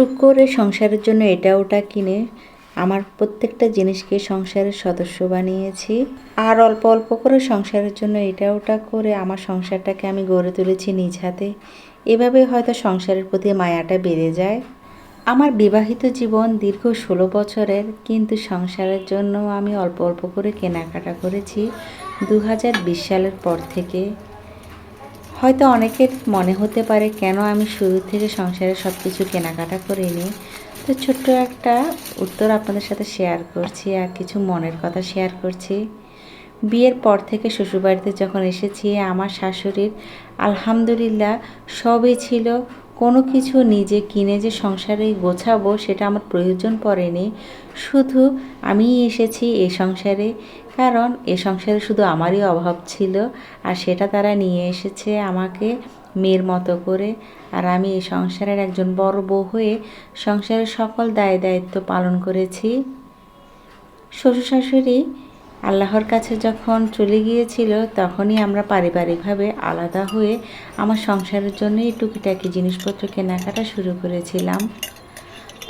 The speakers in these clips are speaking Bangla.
টুকটুক করে সংসারের জন্য এটা ওটা কিনে আমার প্রত্যেকটা জিনিসকে সংসারের সদস্য বানিয়েছি। আর অল্প অল্প করে সংসারের জন্য এটা ওটা করে আমার সংসারটাকে আমি গড়ে তুলেছি নিজ হাতে। এভাবে হয়তো সংসারের প্রতি মায়াটা বেড়ে যায়। আমার বিবাহিত জীবন দীর্ঘ ষোলো বছরের, কিন্তু সংসারের জন্য আমি অল্প অল্প করে কেনাকাটা করেছি। দু হাজার বিশ সালের পর থেকে হয়তো অনেকের মনে হতে পারে, কেন আমি শুরু থেকে সংসারে সব কিছু কেনাকাটা করিনি? তো ছোট্ট একটা উত্তর আপনাদের সাথে শেয়ার করছি আর কিছু মনের কথা শেয়ার করছি। বিয়ের পর থেকে শ্বশুরবাড়িতে যখন এসেছি, আমার শাশুড়ির আলহামদুলিল্লাহ সবই ছিল। কোনো কিছু নিজে কিনে যে সংসারে গোছাবো, সেটা আমার প্রয়োজন পড়েনি। শুধু আমিই এসেছি এই সংসারে। কারণ এ সংসারে শুধু আমারই অভাব ছিল আর সেটা তারা নিয়ে এসেছে আমাকে মেয়ের মতো করে। আর আমি এই সংসারের একজন বড় বউ হয়ে সংসারের সকল দায় দায়িত্ব পালন করেছি। শ্বশুর শাশুড়ি আল্লাহর কাছে যখন চলে গিয়েছিল তখনই আমরা পারিবারিকভাবে আলাদা হয়ে আমার সংসারের জন্য এই টুকিটাকি জিনিসপত্র কেনাকাটা শুরু করেছিলাম।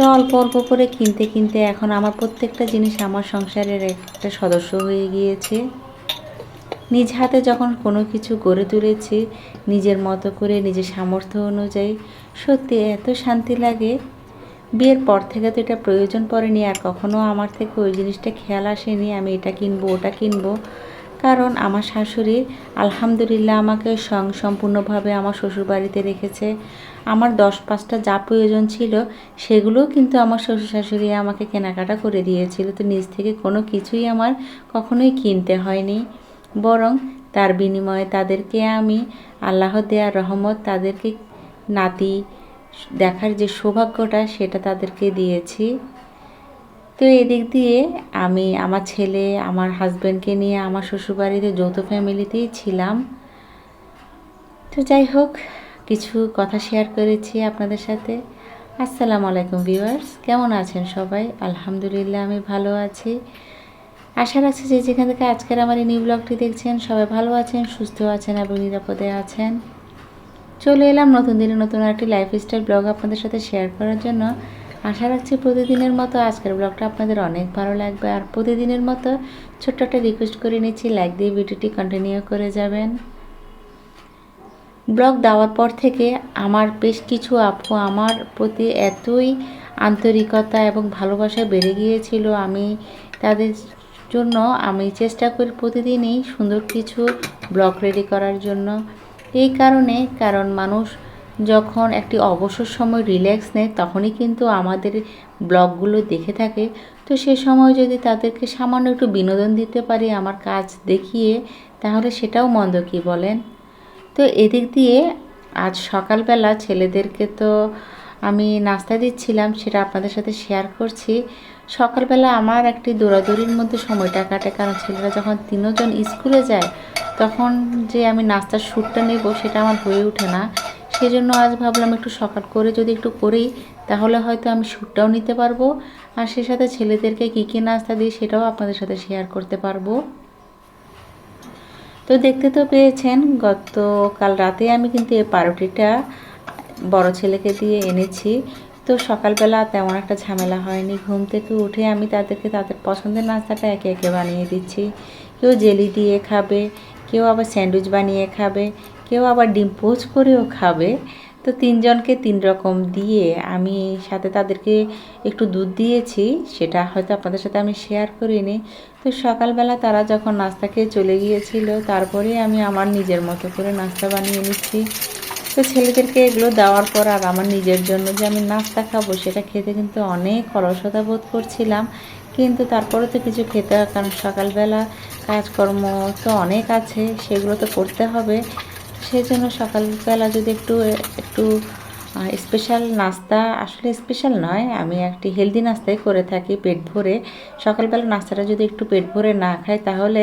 তো অল্প অল্প করে কিনতে কিনতে এখন আমার প্রত্যেকটা জিনিস আমার সংসারের একটা সদস্য হয়ে গিয়েছে। নিজ হাতে যখন কোনো কিছু গড়ে তুলেছি, নিজের মতো করে নিজের সামর্থ্য অনুযায়ী, সত্যি এত শান্তি লাগে। বিয়ের পর থেকে তো এটা প্রয়োজন পড়েনি আর কখনো আমার থেকে ওই জিনিসটা খেয়াল আসেনি, আমি এটা কিনবো, ওটা কিনবো। কারণ আমার শাশুড়ি আলহামদুলিল্লাহ আমাকে সং সম্পূর্ণভাবে আমার শ্বশুরবাড়িতে রেখেছে। আমার দশ পাঁচটা যা প্রয়োজন ছিল, সেগুলোও কিন্তু আমার শ্বশুর শাশুড়ি আমাকে কেনাকাটা করে দিয়েছিল। তো নিজ থেকে কোনো কিছুই আমার কখনোই কিনতে হয়নি। বরং তার বিনিময়ে তাদেরকে আমি আল্লাহ দেয়া রহমত, তাদেরকে নাতি দেখার যে সৌভাগ্যটা, সেটা তাদেরকে দিয়েছি। তো এদিক দিয়ে আমি আমার ছেলে, আমার হাজব্যান্ডকে নিয়ে আমার শ্বশুরবাড়িতে যৌথ ফ্যামিলিতেই ছিলাম। তো যাই হোক কিছু কথা শেয়ার করেছি আপনাদের সাথে। আসসালামু আলাইকুম ভিউয়ার্স কেমন আছেন সবাই? আলহামদুলিল্লাহ, আমি ভালো আছি। আশা রাখছি যে যেখান থেকে আজকের আমার এই নিউ ব্লগটি দেখছেন, সবাই ভালো আছেন, সুস্থ আছেন এবং নিরাপদে আছেন। চলে এলাম নতুন দিনে নতুন একটি লাইফস্টাইল ব্লগ আপনাদের সাথে শেয়ার করার জন্য। আশা রাখছি প্রতিদিনের মতো আজকের ব্লগটা আপনাদের অনেক ভালো লাগবে। আর প্রতিদিনের মতো ছোট্ট একটা রিকোয়েস্ট করে নিচ্ছি লাইক দিয়ে ভিডিওটি কন্টিনিউ করে যাবেন। ব্লগ দেওয়ার পর থেকে আমার বেশ কিছু আপু আমার প্রতি এতই আন্তরিকতা এবং ভালোবাসা বেড়ে গিয়েছিল। আমি তাদের জন্য আমি চেষ্টা করি প্রতিদিনই সুন্দর কিছু ব্লগ রেডি করার জন্য। এই কারণে, কারণ মানুষ যখন একটি অবসর সময় রিল্যাক্স নেয়, তখনই কিন্তু আমাদের ব্লগগুলো দেখে থাকে। তো সে সময় যদি তাদেরকে সামান্য একটু বিনোদন দিতে পারি, আমার কাজ দেখিয়ে, তাহলে সেটাও মন্দ কি বলেন? তো এদিক দিয়ে আজ সকালবেলা ছেলেদেরকে তো আমি নাস্তা দিচ্ছিলাম, সেটা আপনাদের সাথে শেয়ার করছি। সকালবেলা আমার একটি দৌড়াদৌড়ির মধ্যে সময়টা কাটে, কারণ ছেলেরা যখন তিনজন স্কুলে যায়, তখন যে আমি নাস্তার শ্যুটটা নেব সেটা আমার হয়ে ওঠে না। সেই জন্য আজ ভাবলাম একটু সকাল করে যদি একটু করি, তাহলে হয়তো আমি শ্যুটটাও নিতে পারব। আর সে সাথে ছেলেদেরকে কী কী নাস্তা দিই সেটাও আপনাদের সাথে শেয়ার করতে পারব। তো দেখতে তো পেয়েছেন, গতকাল রাতে আমি কিন্তু এই পাউরুটিটা বড় ছেলেকে দিয়ে এনেছি। তো সকালবেলা তেমন একটা ঝামেলা হয়নি। ঘুম থেকে উঠে আমি তাদেরকে, তাদের পছন্দের নাস্তাটা একে একে বানিয়ে দিচ্ছি। কেউ জেলি দিয়ে খাবে, কেউ আবার স্যান্ডউইচ বানিয়ে খাবে, কেউ আবার ডিম পোচ করেও খাবে। তো তিনজনকে তিন রকম দিয়ে আমি সাথে তাদেরকে একটু দুধ দিয়েছি, সেটা হয়তো আপনাদের সাথে আমি শেয়ার করিনি। তো সকালবেলা তারা যখন নাস্তা খেয়ে চলে গিয়েছিল, তারপরে আমি আমার নিজের মতো করে নাস্তা বানিয়ে নিচ্ছি। তো ছেলেদেরকে এগুলো দেওয়ার পর আর আমার নিজের জন্য যে আমি নাস্তা খাব, সেটা খেতে কিন্তু অনেক অলসতা বোধ করছিলাম। কিন্তু তারপরে তো কিছু খেতে হয়, কারণ সকালবেলা কাজকর্ম তো অনেক আছে, সেগুলো তো করতে হবে। সেই জন্য সকালবেলা যদি একটু একটু স্পেশাল নাস্তা, আসলে স্পেশাল নয়, আমি একটি হেলদি নাস্তাই করে থাকি পেট ভরে। সকালবেলা নাস্তাটা যদি একটু পেট ভরে না খাই, তাহলে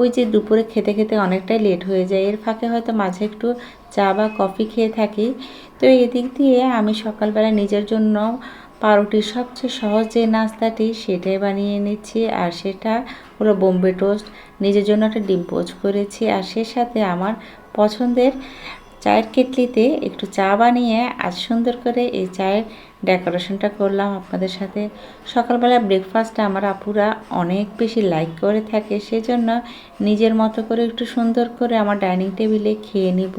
ওই যে দুপুরে খেতে খেতে অনেকটাই লেট হয়ে যায়। এর ফাঁকে হয়তো মাঝে একটু চা বা কফি খেয়ে থাকি। তো এদিক দিয়ে আমি সকালবেলা নিজের জন্য পাউরুটির সবচেয়ে সহজ যে নাস্তাটি, সেটাই বানিয়ে নিচ্ছি। আর সেটা হলো বোম্বে টোস্ট নিজের জন্য একটা ডিম পোচ করেছি। আর সে সাথে আমার পছন্দের চায়ের কেটলিতে একটু চা বানিয়ে আজ সুন্দর করে এই চায়ের ডেকোরেশনটা করলাম আপনাদের সাথে। সকালবেলা ব্রেকফাস্টটা আমার আপুরা অনেক বেশি লাইক করে থাকে, সেজন্য নিজের মতো করে একটু সুন্দর করে আমার ডাইনিং টেবিলে খেয়ে নিব।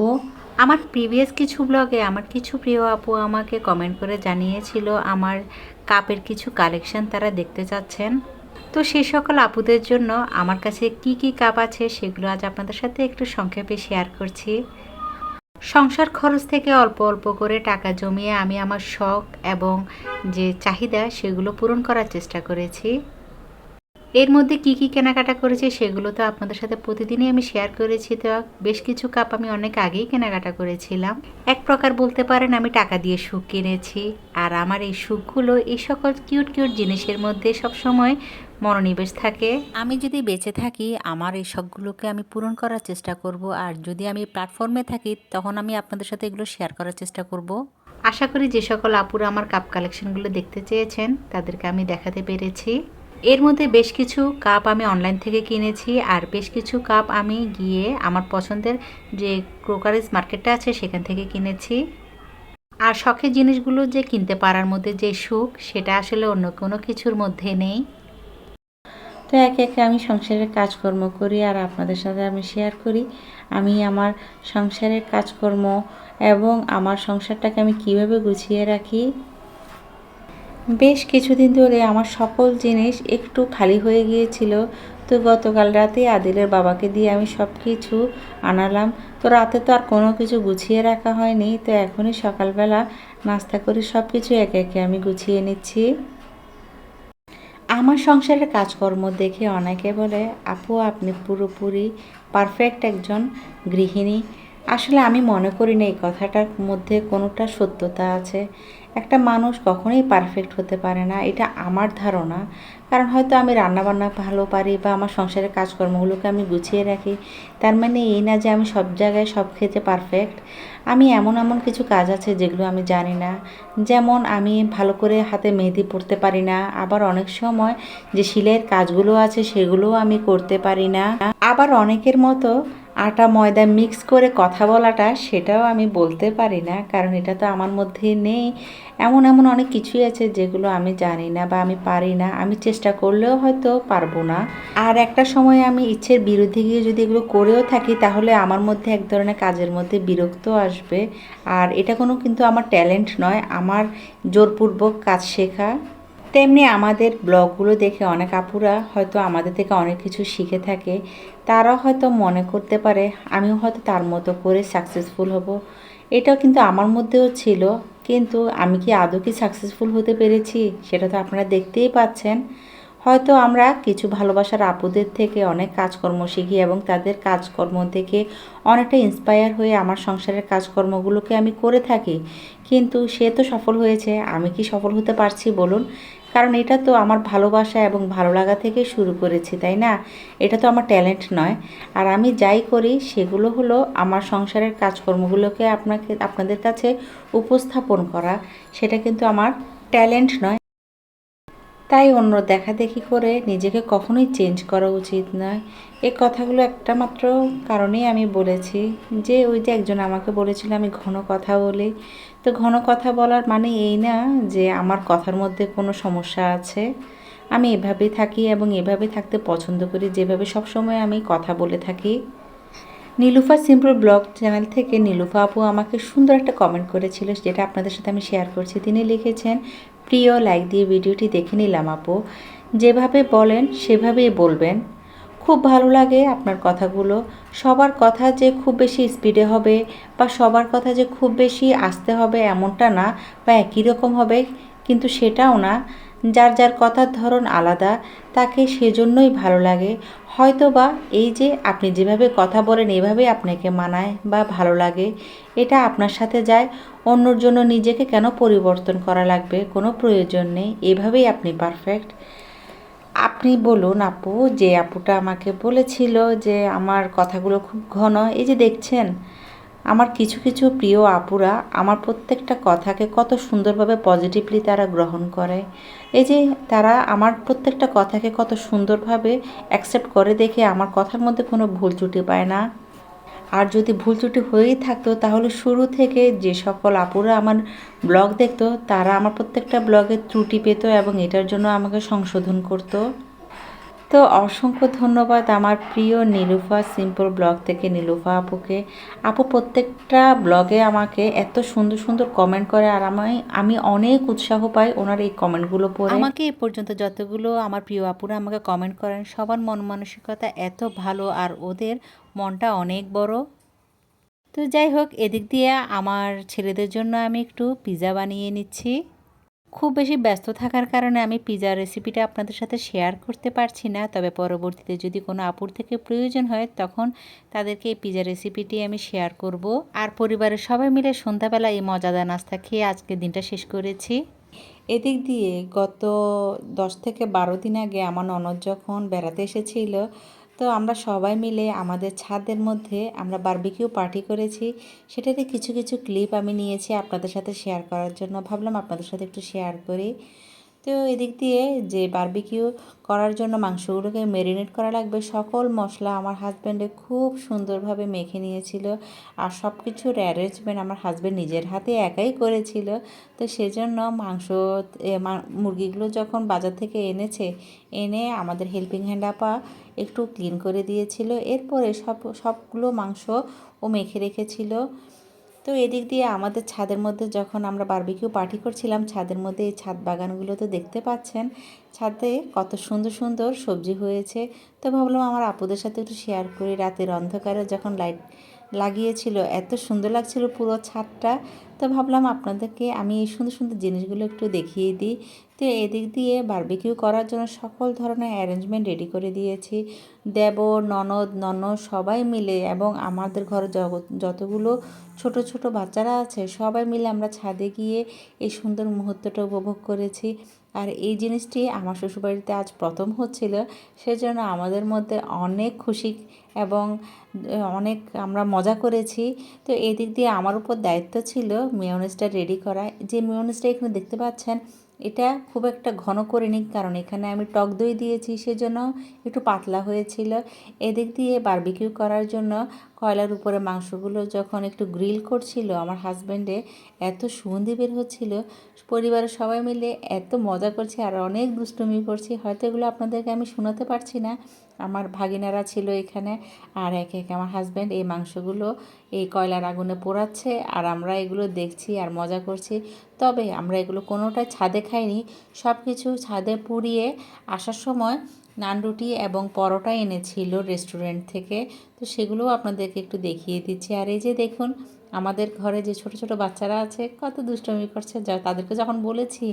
আমার প্রিভিয়াস কিছু ব্লগে আমার কিছু প্রিয় আপু আমাকে কমেন্ট করে জানিয়েছিল, আমার কাপের কিছু কালেকশন তারা দেখতে চাচ্ছেন। তো সেই সকল আপুদের জন্য আমার কাছে কি কি কাপ আছে সেগুলো আজ আপনাদের সাথে একটু সংক্ষেপে শেয়ার করছি। সংসার খরচ থেকে অল্প অল্প করে টাকা জমিয়ে আমি আমার শখ এবং যে চাহিদা সেগুলো পূরণ করার চেষ্টা করেছি। এর মধ্যে কি কি কেনাকাটা করেছি সেগুলো তো আপনাদের সাথে প্রতিদিনই আমি শেয়ার করেছি তো বেশ কিছু কাপ আমি অনেক আগেই কেনাকাটা করেছিলাম। এক প্রকার বলতে পারেন আমি টাকা দিয়ে সুখ কিনেছি। আর আমার এই সুখগুলো এই সকল কিউট কিউট জিনিসের মধ্যে সবসময় মনোনিবেশ থাকে। আমি যদি বেঁচে থাকি আমার এই শখগুলোকে আমি পূরণ করার চেষ্টা করব। আর যদি আমি প্ল্যাটফর্মে থাকি তখন আমি আপনাদের সাথে এগুলো শেয়ার করার চেষ্টা করব। আশা করি যে সকল আপুরা আমার কাপ কালেকশনগুলো দেখতে চেয়েছেন তাদেরকে আমি দেখাতে পেরেছি। এর মধ্যে বেশ কিছু কাপ আমি অনলাইন থেকে কিনেছি আর বেশ কিছু কাপ আমি গিয়ে আমার পছন্দের যে ক্রোকারিজ মার্কেটটা আছে সেখান থেকে কিনেছি। আর শখের জিনিসগুলো যে কিনতে পারার মধ্যে যে সুখ সেটা আসলে অন্য কোনো কিছুর মধ্যে নেই। তো একে একে আমি সংসারের কাজকর্ম করি আর আপনাদের সাথে আমি শেয়ার করি। আমি আমার সংসারের কাজকর্ম এবং আমার সংসারটাকে আমি কীভাবে গুছিয়ে রাখি। বেশ কিছুদিন ধরে আমার সকল জিনিস একটু খালি হয়ে গিয়েছিল। তো গতকাল রাতে আদিলের বাবাকে দিয়ে আমি সব কিছু আনালাম। তো রাতে তো আর কোনো কিছু গুছিয়ে রাখা হয়নি। তো এখনই সকালবেলা নাস্তা করে সব কিছু একে একে আমি গুছিয়ে নিচ্ছি। আমার সংসারের কাজকর্ম দেখে অনেকে বলে, আপু, আপনি পুরোপুরি পারফেক্ট একজন গৃহিণী। আসলে আমি মনে করি না এই কথাটার মধ্যে কোনোটা সত্যতা আছে। একটা মানুষ কখনোই পারফেক্ট হতে পারে না, এটা আমার ধারণা। কারণ হয়তো আমি রান্নাবান্না ভালো পারি বা আমার সংসারের কাজকর্মগুলোকে আমি গুছিয়ে রাখি। তার মানে এই না যে আমি সব জায়গায় সব ক্ষেত্রে পারফেক্ট আমি এমন এমন কিছু কাজ আছে যেগুলো আমি জানি না। যেমন আমি ভালো করে হাতে মেহেদি পড়তে পারি না, আবার অনেক সময় যে সিলাইয়ের কাজগুলো আছে সেগুলোও আমি করতে পারি না। আবার অনেকের মতো আটা ময়দা মিক্স করে কথা বলাটা সেটাও আমি বলতে পারি না, কারণ এটা তো আমার মধ্যে নেই। এমন এমন অনেক কিছুই আছে যেগুলো আমি জানি না বা আমি পারি না। আমি চেষ্টা করলেও হয়তো পারব না। আর একটা সময় আমি ইচ্ছের বিরুদ্ধে গিয়ে যদি এগুলো করেও থাকি, তাহলে আমার মধ্যে এক ধরনের কাজের মধ্যে বিরক্ত আসবে। আর এটা কোনো কিন্তু আমার ট্যালেন্ট নয়, আমার জোরপূর্বক কাজ শেখা। তেমনি আমাদের ব্লগগুলো দেখে অনেক আপুরা হয়তো আমাদের থেকে অনেক কিছু শিখে থাকে। তারা হয়তো মনে করতে পারে, আমিও হয়তো তার মতো করে সাকসেসফুল হব। এটাও কিন্তু আমার মধ্যেও ছিল, কিন্তু আমি কি আদৌ কি সাকসেসফুল হতে পেরেছি সেটা তো আপনারা দেখতেই পাচ্ছেন। হয়তো আমরা কিছু ভালোবাসার আপুদের থেকে অনেক কাজকর্ম শিখি এবং তাদের কাজকর্ম থেকে অনেকটা ইন্সপায়ার হয়ে আমার সংসারের কাজকর্মগুলোকে আমি করে থাকি। কিন্তু সে তো সফল হয়েছে, আমি কি সফল হতে পারছি বলুন? কারণ এটা তো আমার ভালোবাসা এবং ভালো লাগা থেকে শুরু করেছি, তাই না? এটা তো আমার ট্যালেন্ট নয়। আর আমি যাই করি, সেগুলো হলো আমার সংসারের কাজকর্মগুলোকে আপনাকে, আপনাদের কাছে উপস্থাপন করা। সেটা কিন্তু আমার ট্যালেন্ট নয়। তাই অন্য দেখাদেখি করে নিজেকে কখনোই চেঞ্জ করা উচিত নয়। এই কথাগুলো একটা মাত্র কারণেই আমি বলেছি যে, ওই যে একজন আমাকে বলেছিল, আমি ঘন কথা বলি। তো ঘন কথা বলার মানে এই না যে আমার কথার মধ্যে কোনো সমস্যা আছে। আমি এভাবেই থাকি এবং এভাবে থাকতে পছন্দ করি। যেভাবে সবসময় আমি কথা বলে থাকি। নীলুফা সিম্পল ব্লগ চ্যানেল থেকে নীলুফা আপু আমাকে সুন্দর একটা কমেন্ট করেছিল, যেটা আপনাদের সাথে আমি শেয়ার করছি। তিনি লিখেছেন, প্রিয় লাইক দিয়ে ভিডিওটি দেখে নিলাম আপু। যেভাবে বলেন, সেভাবেই বলবেন। খুব ভালো লাগে আপনার কথাগুলো। সবার কথা যে খুব বেশি স্পিডে হবে বা সবার কথা যে খুব বেশি আসতে হবে এমনটা না বা একই রকম হবে কিন্তু সেটাও না। যার যার কথার ধরন আলাদা, তাকে সেজন্যই ভালো লাগে। হয়তো বা এই যে আপনি যেভাবে কথা বলেন এভাবে আপনাকে মানায় বা ভালো লাগে। এটা আপনার সাথে যায়, অন্যর জন্য নিজেকে কেন পরিবর্তন করা লাগবে? কোনো প্রয়োজন নেই। এভাবেই আপনি পারফেক্ট আপনি বলুন আপু যে আপুটা আমাকে বলেছিল যে আমার কথাগুলো খুব ঘন। এই যে দেখছেন, আমার কিছু কিছু প্রিয় আপুরা আমার প্রত্যেকটা কথাকে কত সুন্দরভাবে পজিটিভলি তারা গ্রহণ করে। এই যে তারা আমার প্রত্যেকটা কথাকে কত সুন্দরভাবে অ্যাকসেপ্ট করে দেখে আমার কথার মধ্যে কোনো ভুল ত্রুটি পায় না। আর যদি ভুল ত্রুটি হয়েই থাকতো, তাহলে শুরু থেকে যে সকল আপুরা আমার ব্লগ দেখতো, তারা আমার প্রত্যেকটা ব্লগে ত্রুটি পেত এবং এটার জন্য আমাকে সংশোধন করতো। তো অসংখ্য ধন্যবাদ আমার প্রিয় নীলুফা সিম্পল ব্লগ থেকে নীলুফা আপুকে। আপু প্রত্যেকটা ব্লগে আমাকে এত সুন্দর সুন্দর কমেন্ট করে আর আমি আমি অনেক উৎসাহ পাই ওনার এই কমেন্টগুলো পড়ে। আমাকে এ পর্যন্ত যতগুলো আমার প্রিয় আপুরা আমাকে কমেন্ট করেন, সবার মন মানসিকতা এত ভালো আর ওদের মনটা অনেক বড়। তো যাই হোক, এদিক দিয়ে আমার ছেলেদের জন্য আমি একটু পিৎজা বানিয়ে নিচ্ছি। খুব বেশি ব্যস্ত থাকার কারণে আমি পিজার রেসিপিটা আপনাদের সাথে শেয়ার করতে পারছি না। তবে পরবর্তীতে যদি কোনো আপুর থেকে প্রয়োজন হয়, তখন তাদেরকে এই পিজা রেসিপিটি আমি শেয়ার করব। আর পরিবারের সবাই মিলে সন্ধ্যাবেলা এই মজাদার নাস্তা খেয়ে আজকে দিনটা শেষ করেছি। এদিক দিয়ে গত দশ থেকে বারো দিন আগে আমার ননদ যখন বেড়াতে এসেছিল তো আমরা সবাই মিলে আমাদের ছাদের মধ্যে আমরা বার্বিকিউ পার্টি করেছি। সেটাতে কিছু কিছু ক্লিপ আমি নিয়েছি আপনাদের সাথে শেয়ার করার জন্য। ভাবলাম আপনাদের সাথে একটু শেয়ার করি। তো এদিক দিয়ে যে বারবিকিউ করার জন্য মাংসগুলোকে ম্যারিনেট করা লাগবে, সকল মশলা আমার হাজব্যান্ডে খুব সুন্দরভাবে মেখে নিয়েছিল আর সব কিছুর অ্যারেঞ্জমেন্ট আমার হাজব্যান্ড নিজের হাতে একাই করেছিল। তো সেজন্য মাংস মুরগিগুলো যখন বাজার থেকে এনেছে, এনে আমাদের হেল্পিং হ্যান্ড আপা একটু ক্লিন করে দিয়েছিল। এরপরে সব, সবগুলো মাংস ও মেখে রেখেছিল। তো এদিক দিয়ে আমাদের ছাদের মধ্যে যখন আমরা বারবিকিউ পার্টি করছিলাম, ছাদের মধ্যে এই ছাদ বাগানগুলো তো দেখতে পাচ্ছেন। ছাদে কত সুন্দর সুন্দর সবজি হয়েছে। তো ভাবলাম আমার আপুদের সাথে একটু শেয়ার করি। রাতের অন্ধকারে যখন লাইট লাগিয়েছিল, এত সুন্দর লাগছিল পুরো ছাদটা। তো ভাবলাম আপনাদেরকে আমি এই সুন্দর সুন্দর জিনিসগুলো একটু দেখিয়ে দিই। তো এদিক দিয়ে বারবিকিউ করার জন্য সকল ধরনের অ্যারেঞ্জমেন্ট রেডি করে দিয়েছি। দেব ননদ নন সবাই মিলে এবং আমাদের ঘরে যতগুলো ছোট ছোট বাচ্চারা আছে সবাই মিলে আমরা ছাদে গিয়ে এই সুন্দর মুহূর্তটা উপভোগ করেছি। আর এই জিনিসটি আমার শ্বশুরবাড়িতে আজ প্রথম হচ্ছিল, সেজন্য আমাদের মধ্যে অনেক খুশি এবং অনেক আমরা মজা করেছি। তো এই দিক দিয়ে আমার উপর দায়িত্ব ছিল মেয়নিজটা রেডি করা। যে মেয়নিজটা এখানে দেখতে পাচ্ছেন, এটা খুব একটা ঘন করে নিই কারণ এখানে আমি টক দই দিয়েছি, সেজন্য একটু পাতলা হয়েছিল। এদিক দিয়ে বারবিকিউ করার জন্য কয়লার উপরে মাংসগুলো যখন একটু গ্রিল করছিল, আমার হাজব্যান্ডে এত সুগন্ধি বের হচ্ছিল, পরিবারের সবাই মিলে এত মজা করছে আর অনেক দুষ্টুমি করছি, হয়তো এগুলো আপনাদেরকে আমি শোনাতে পারছি না। আমার ভাগিনারা ছিল এখানে আর এক এক আমার হাজব্যান্ড এই মাংসগুলো এই কয়লার আগুনে পোড়াচ্ছে আর আমরা এগুলো দেখছি আর মজা করছি। তবে আমরা এগুলো কোনোটাই ছাদে খাইনি সব কিছু ছাদে পুড়িয়ে আসার সময় নান রুটি এবং পরোটা এনেছিল রেস্টুরেন্ট থেকে। তো সেগুলোও আপনাদেরকে একটু দেখিয়ে দিচ্ছি। আর এই যে দেখুন, আমাদের ঘরে যে ছোট ছোট বাচ্চারা আছে, কত দুষ্টমি করছে। যা, তাদেরকে যখন বলেছি,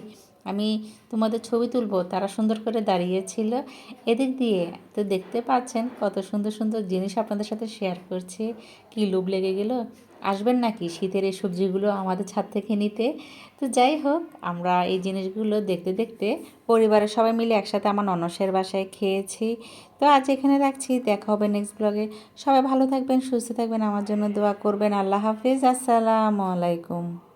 আমি তোমাদের ছবি তুলবো, তারা সুন্দর করে দাঁড়িয়েছিল। এদিক দিয়ে তো দেখতে পাচ্ছেন কত সুন্দর সুন্দর জিনিস আপনাদের সাথে শেয়ার করছি। কি লোভ লেগে গেল? আসবেন নাকি? শীতের এই সবজিগুলো আমাদের ছাদ থেকে নিতে। তো যাই হোক, আমরা এই জিনিসগুলো দেখতে দেখতে পরিবারের সবাই মিলে একসাথে আমার ননসের বাসায় খেয়েছি। তো আজ এখানে রাখছি। দেখা হবে নেক্সট ব্লগে সবাই ভালো থাকবেন, সুস্থ থাকবেন। আমার জন্য দোয়া করবেন। আল্লাহ হাফিজ। আসসালামু আলাইকুম।